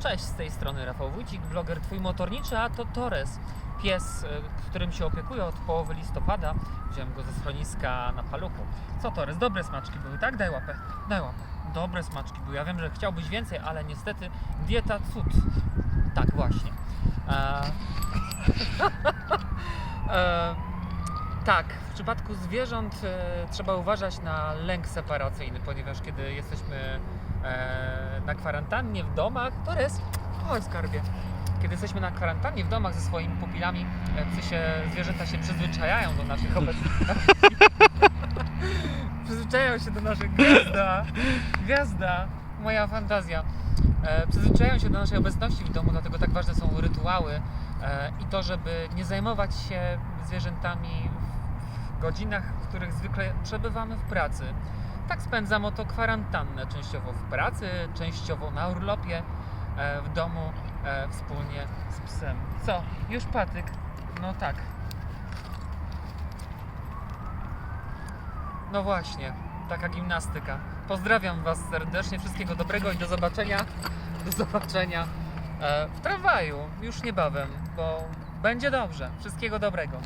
Cześć, z tej strony Rafał Wójcik, bloger Twój Motorniczy, a to Torres, pies, y, którym się opiekuję od połowy listopada. Wziąłem go ze schroniska na paluchu. Co Torres, dobre smaczki były, tak? Daj łapę, daj łapę. Dobre smaczki były. Ja wiem, że chciałbyś więcej, ale niestety dieta cud. Tak, właśnie. E... e... Tak, w przypadku zwierząt e, trzeba uważać na lęk separacyjny, ponieważ kiedy jesteśmy e, na kwarantannie w domach, to jest, chodź skarbie, kiedy jesteśmy na kwarantannie w domach ze swoimi pupilami, e, psy się, zwierzęta się przyzwyczajają do naszych obecności. przyzwyczajają się do naszych gwiazda, gwiazda, moja fantazja. E, przyzwyczajają się do naszej obecności w domu, dlatego tak ważne są rytuały e, i to, żeby nie zajmować się zwierzętami w godzinach, w których zwykle przebywamy w pracy. Tak spędzam oto kwarantannę, częściowo w pracy, częściowo na urlopie, e, w domu, e, wspólnie z psem. Co? Już patyk? No tak. No właśnie, taka gimnastyka. Pozdrawiam Was serdecznie, wszystkiego dobrego i do zobaczenia. Do zobaczenia e, w tramwaju już niebawem, bo będzie dobrze. Wszystkiego dobrego.